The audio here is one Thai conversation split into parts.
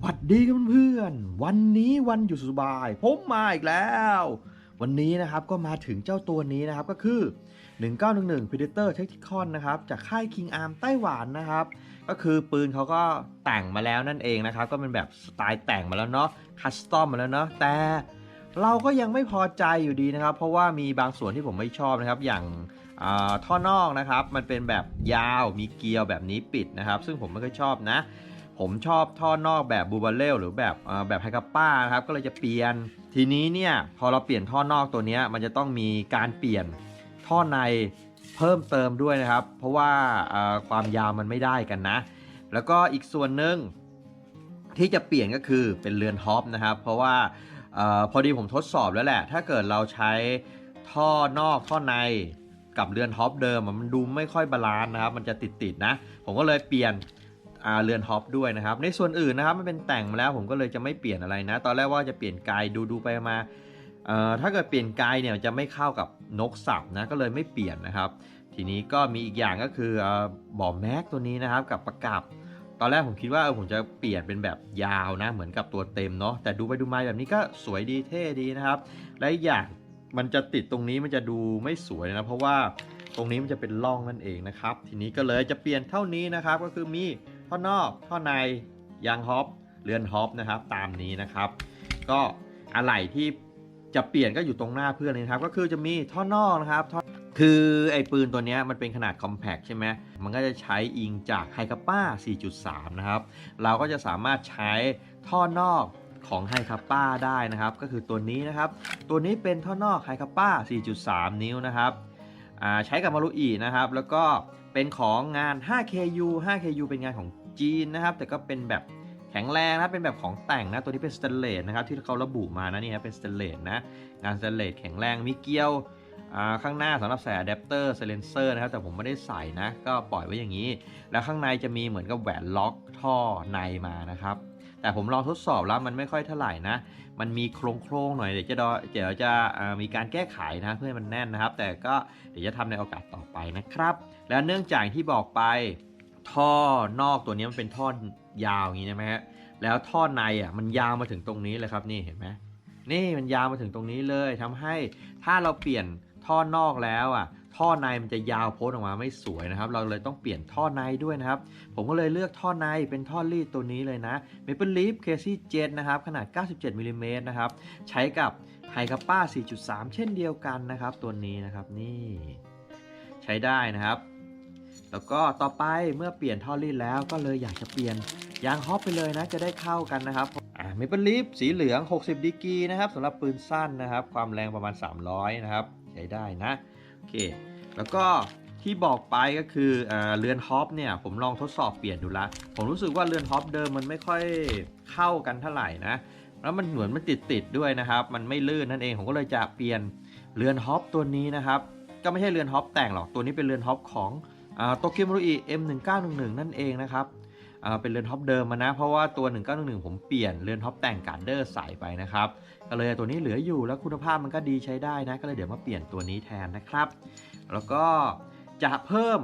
หวัดดีกันเพื่อนวันนี้วันหยุดสบาย ผมมาอีกแล้ว วันนี้นะครับก็มาถึงเจ้าตัวนี้นะครับก็คือ 1911 Predator Tactical นะครับจากค่าย King Arm ไต้หวันนะครับ ก็คือปืนเขาก็แต่งมาแล้วนั่นเองนะครับ ก็เป็นแบบสไตล์แต่งมาแล้วเนาะคัสตอมมาแล้วเนาะแต่เราก็ยังไม่พอใจอยู่ดีนะครับ เพราะว่ามีบางส่วนที่ผมไม่ชอบนะครับอย่างท่อนอกนะครับ มันเป็นแบบยาวมีเกลียวแบบนี้ปิดนะครับ ซึ่งผมไม่ค่อยชอบนะ ผมชอบท่อนอกแบบบูบาเรลหรือแบบแบบไฮกัปป้านะครับก็เลยจะเปลี่ยน ทีนี้เนี่ยพอเราเปลี่ยนท่อนอกตัวนี้มันจะต้องมีการเปลี่ยนท่อในเพิ่มเติมด้วยนะครับ เพราะว่าความยาวมันไม่ได้กันนะ แล้วก็อีกส่วนหนึ่งที่จะเปลี่ยนก็คือเป็นเรือนท็อปนะครับ เพราะว่าออพอดีผมทดสอบแล้วแหละ ถ้าเกิดเราใช้ท่อนอกท่อในกับเรือนท็อปเดิมมันดูไม่ค่อยบาลานซ์นะครับ มันจะติดๆนะ ผมก็เลยเปลี่ยน เรือนท็อปด้วยนะครับ ในส่วนอื่นนะครับมันเป็นแต่งมาแล้วผมก็เลยจะไม่เปลี่ยนอะไรนะ ตอนแรกว่าจะเปลี่ยนไกลดูดูๆไปมาถ้าเกิดเปลี่ยนไกลเนี่ยจะไม่เข้ากับนกสับนะก็เลยไม่เปลี่ยนนะครับ ทีนี้ก็มีอีกอย่างก็คืออบ่อแม็กตัวนี้นะครับกับประกับตอนแรกผมคิดว่าผมจะเปลี่ยนเป็นแบบยาวนะเหมือนกับตัวเต็มเนาะแต่ดูไปดูมาแบบนี้ก็สวยดีเท่ดีนะครับ และอีกอย่างมันจะติดตรงนี้มันจะดูไม่สวยนะเพราะว่าตรงนี้มันจะเป็นร่องนั่นเองนะครับ ทีนี้ก็เลยจะเปลี่ยนเท่านี้นะครับก็คือมี ท่อนอก ท่อใน ยางฮอปเรือนฮอปนะครับ ตามนี้นะครับ ก็อะไหล่ที่จะเปลี่ยนก็อยู่ตรงหน้าเพื่อนเลยนะครับ ก็คือจะมีท่อนอกนะครับท่อคือไอ้ปืนตัวนี้มันเป็นขนาด compact ใช่ไหมมันก็จะใช้อิงจากไฮคาป้า 4.3 นะครับ เราก็จะสามารถใช้ท่อนอกของไฮคาป้าได้นะครับ ก็คือตัวนี้นะครับ ตัวนี้เป็นท่อนอกไฮคาป้า 4.3 นิ้วนะครับใช้กับมารุอีนะครับ แล้วก็ เป็นของงาน 5KU 5KU เป็นงานของจีนนะครับ แต่ก็เป็นแบบแข็งแรงนะ เป็นแบบของแต่งนะ ตัวนี้เป็นสเตนเลสนะครับ ที่เขาระบุมานะนี่นะ เป็นสเตนเลสนะ งานสเตนเลสแข็งแรง มีเกลียวข้างหน้าสำหรับใส่อะแดปเตอร์ไซเลนเซอร์นะครับ แต่ผมไม่ได้ใส่นะ ก็ปล่อยไว้อย่างนี้ แล้วข้างในจะมีเหมือนกับแหวนล็อกท่อในมานะครับ แต่ผมลองทดสอบแล้วมันไม่ค่อยเท่าไหร่นะ มันมีโครงโครงหน่อย เดี๋ยวจะเดี๋ยวจะมีการแก้ไขนะเพื่อให้มันแน่นนะครับ แต่ก็เดี๋ยวจะทำในโอกาสต่อไปนะครับ แล้วเนื่องจากที่บอกไปท่อนอกตัวนี้มันเป็นท่อยาวอย่างนี้ใช่ไหมฮะแล้วท่อในอะมันยาวมาถึงตรงนี้เลยครับนี่เห็นไหมนี่มันยาวมาถึงตรงนี้เลยทำให้ถ้าเราเปลี่ยนท่อนอกแล้วอะท่อในมันจะยาวโพ้นออกมาไม่สวยนะครับ เราเลยต้องเปลี่ยนท่อในด้วยนะครับ ผมก็เลยเลือกท่อในเป็นท่อรีดตัวนี้เลยนะ Maple Leaf Casey 7นะครับ ขนาด 97มิลลิเมตรนะครับ ใช้กับไฮคาป้า 4.3 เช่นเดียวกันนะครับ ตัวนี้นะครับนี่ ใช้ได้นะครับ แล้วก็ต่อไปเมื่อเปลี่ยนท่อรีดแล้วก็เลยอยากจะเปลี่ยนยางฮอปไปเลยนะจะได้เข้ากันนะครับอ่า Maple Leaf สีเหลือง 60ดีกีนะครับสำหรับปืนสั้นนะครับ ความแรงประมาณ 300 นะครับ ใช้ได้นะโอเค แล้วก็ที่บอกไปก็คือเออเรือนฮอปเนี่ยผมลองทดสอบเปลี่ยนดูละผมรู้สึกว่าเรือนฮอปเดิมมันไม่ค่อยเข้ากันเท่าไหร่นะแล้วมันเหมือนมันติดติดด้วยนะครับ มันไม่ลื่นนั่นเองผมก็เลยจะเปลี่ยนเรือนฮอปตัวนี้นะครับ ก็ไม่ใช่เรือนฮอปแต่งหรอกตัวนี้เป็นเรือนฮอปของ โตเกียวมารุอิ M1911 นั่นเองนะครับเป็นเรือนฮอปเดิมมานะ เพราะว่าตัว 1911 ผมเปลี่ยนเรือนฮอปแต่งการเดอร์ใส่ไปนะครับก็เลยตัวนี้เหลืออยู่แล้วคุณภาพมันก็ดีใช้ได้นะ ก็เลยเดี๋ยวมาเปลี่ยนตัวนี้แทนนะครับ แล้วก็จะเพิ่ม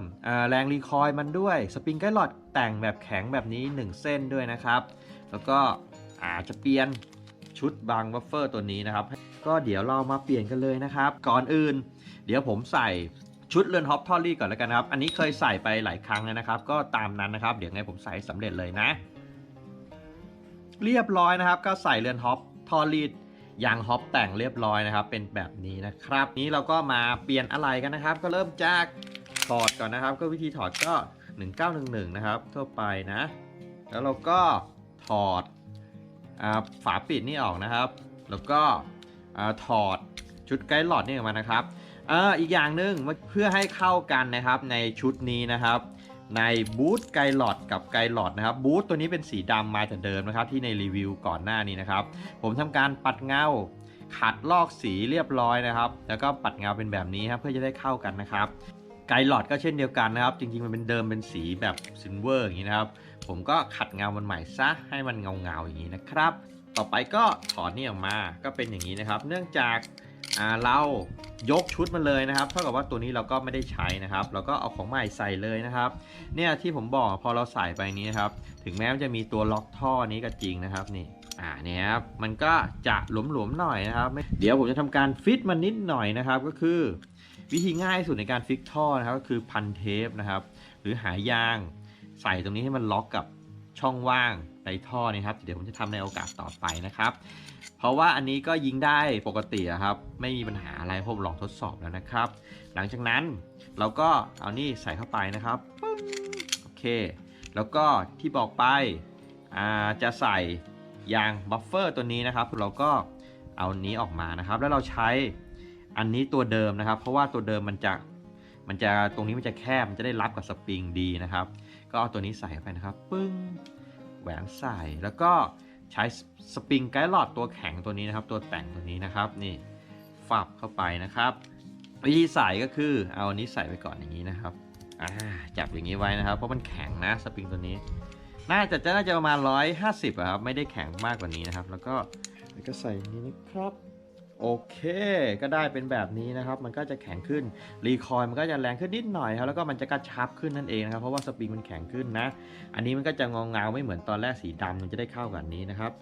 แรงรีคอยล์มันด้วยสปริงไกด์หลอดแต่งแบบแข็งแบบนี้ 1 เส้นด้วยนะครับ แล้วก็อาจจะเปลี่ยนชุดบางบัฟเฟอร์ตัวนี้นะครับ ก็เดี๋ยวเรามาเปลี่ยนกันเลยนะครับ ก่อนอื่น เดี๋ยวผมใส่ ชุดเรือนฮอปทอรี่ก่อนแล้วกันครับ อันนี้เคยใส่ไปหลายครั้งแล้วนะครับ ก็ตามนั้นนะครับ เดี๋ยวไงผมใส่ให้สำเร็จเลยนะ เรียบร้อยนะครับ ก็ใส่เรือนฮอปทอรีดยางฮอปแต่งเรียบร้อยนะครับ เป็นแบบนี้นะครับ นี้เราก็มาเปลี่ยนอะไรกันนะครับ ก็เริ่มจากถอดก่อนนะครับ ก็วิธีถอดก็ 1911 นะครับ ทั่วไปนะ แล้วเราก็ถอดอฝาปิดนี่ออกนะครับ แล้วก็ถอดชุดไกด์หลอดนี่ออกมานะครับ อ่าอีกอย่างหนึ่งเพื่อให้เข้ากันนะครับในชุดนี้นะครับ ในบูทไกด์หลอดกับไกด์หลอดนะครับบูทตัวนี้เป็นสีดำมาแต่เดิมนะครับที่ในรีวิวก่อนหน้านี้นะครับ ผมทำการปัดเงาขัดลอกสีเรียบร้อยนะครับ แล้วก็ปัดเงาเป็นแบบนี้ครับเพื่อจะได้เข้ากันนะครับไกด์หลอดก็เช่นเดียวกันนะครับ จริงๆมันเป็นเดิมเป็นสีแบบซิลเวอร์อย่างนี้นะครับ ผมก็ขัดเงามันใหม่ซะให้มันเงาๆอย่างนี้นะครับ ต่อไปก็ถอดนี่ออกมาก็เป็นอย่างนี้นะครับ เนื่องจาก อ่าเรายกชุดมาเลยนะครับ เท่ากับว่าตัวนี้เราก็ไม่ได้ใช้นะครับ เราก็เอาของใหม่ใส่เลยนะครับ เนี่ยที่ผมบอกพอเราใส่ไปนี้นครับ ถึงแม้มันจะมีตัวล็อกท่อนี้ก็จริงนะครับนี่อ่าเนี่ยครับมันก็จะหลวมๆหน่อยนะครับ เดี๋ยวผมจะทำการฟิตมันนิดหน่อยนะครับ ก็คือ วิธีง่ายสุดในการฟิกท่อนะครับก็คือพันเทปนะครับ หรือหายางใส่ตรงนี้ให้มันล็อกกับ ช่องว่างในท่อนี่ครับ เดี๋ยวผมจะทำในโอกาสต่อไปนะครับ เพราะว่าอันนี้ก็ยิงได้ปกติครับ ไม่มีปัญหาอะไรพราะผมลองทดสอบแล้วนะครับ หลังจากนั้นเราก็เอานี่ใส่เข้าไปนะครับโอเค แล้วก็ที่บอกไปจะใส่ยางบัฟเฟอร์ตัวนี้นะครับเราก็เอานี้ออกมานะครับ แล้วเราใช้อันนี้ตัวเดิมนะครับ เพราะว่าตัวเดิมมันจะมันจะตรงนี้มันจะแคบมันจะได้รับกับสปริงดีนะครับ ก็เอาตัวนี้ใส่ไปนะครับ ปึ้ง แหวนใส่ แล้วก็ใช้สปริงไกด์หลอดตัวแข็งตัวนี้นะครับ ตัวแต่งตัวนี้นะครับ นี่ฝับเข้าไปนะครับ วิธีใส่ก็คือ เอาอันนี้ใส่ไปก่อนอย่างนี้นะครับ อ่า จับอย่างนี้ไว้นะครับ เพราะมันแข็งนะสปริงตัวนี้ น่าจะจะน่าจะประมาณ150อะครับ ไม่ได้แข็งมากกว่านี้นะครับ แล้วก็แล้วก็ใส่นี้นะครับ โอเค ก็ได้เป็นแบบนี้นะครับ มันก็จะแข็งขึ้น รีคอยมันก็จะแรงขึ้นนิดหน่อยครับ แล้วก็มันจะกระชับขึ้นนั่นเองนะครับ เพราะว่าสปริงมันแข็งขึ้นนะ อันนี้มันก็จะงองเงาไม่เหมือนตอนแรกสีดำมันจะได้เข้ากับอันนี้นะครับ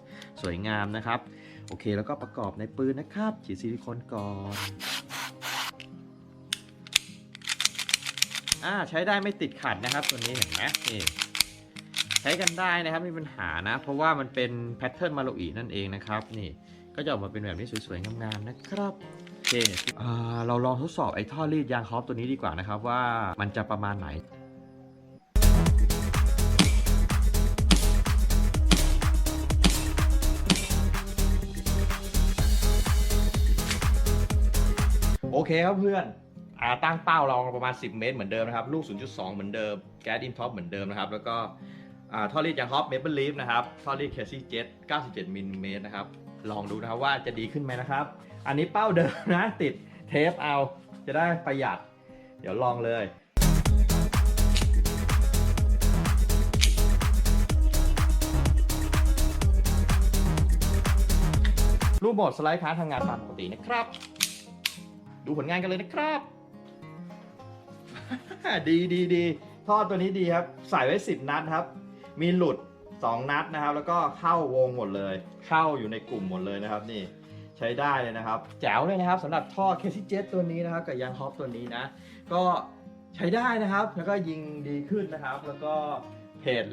สวยงามนะครับ โอเค แล้วก็ประกอบในปืนนะครับ ฉีดซิลิโคนก่อนอ่าใช้ได้ไม่ติดขัดนะครับตัวนี้เห็นไหมนี่ใช้กันได้นะครับไม่มีปัญหานะ เพราะว่ามันเป็นแพทเทิร์นมาโลอีนั่นเองนะครับนี่ ก็จะออกมาเป็นแบบนี้สวยๆงามๆนะครับโอเคอ่าเราลองทดสอบไอ้ท่อรีดยางฮอปตัวนี้ดีกว่านะครับว่ามันจะประมาณไหนโอเคครับเพื่อนอาตั้งเป้าเราประมาณ 10 เมตรเหมือนเดิมนะครับ ลูก 0.2 เหมือนเดิม แก๊สอินท็อปเหมือนเดิมนะครับ แล้วก็ท่อรีดยางฮอปเมเปิลลีฟนะครับ ท่อรีดเคสซี่เจ็ต97มิลลิเมตรนะครับ ลองดูนะครับว่าจะดีขึ้นไหมนะครับ อันนี้เป้าเดิมนะ ติดเทปเอาจะได้ประหยัด เดี๋ยวลองเลยรูปโหมดสไลด์ค้างทำงานตามปกตินะครับ ดูผลงานกันเลยนะครับ ดีดีดีท่อตัวนี้ดีครับ ใส่ไว้ 10 นัดครับ มีหลุด 2 นัดนะครับ แล้วก็เข้าวงหมดเลย เข้าอยู่ในกลุ่มหมดเลยนะครับนี่ใช้ได้เลยนะครับ แจ๋วเลยนะครับสำหรับท่อเคซี่เจ็ตตัวนี้นะครับกับยางฮอปตัวนี้นะ ก็ใช้ได้นะครับแล้วก็ยิงดีขึ้นนะครับ แล้วก็เพจ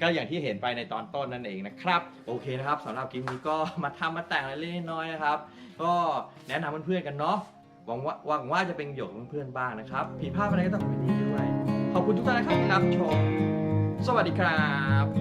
ก็อย่างที่เห็นไปในตอนต้นนั่นเองนะครับ โอเคนะครับสำหรับคลิปนี้ก็มาทำมาแต่งอะไรเล็กๆน้อยๆนะครับ ก็แนะนำเพื่อนๆกันเนาะหวังว่าหวังว่าจะเป็นประโยชน์กับเพื่อนๆบ้างนะครับผิดพลาดอะไรก็ต้องขอโทษด้วย ขอบคุณทุกท่านนะครับที่รับชม สวัสดีครับ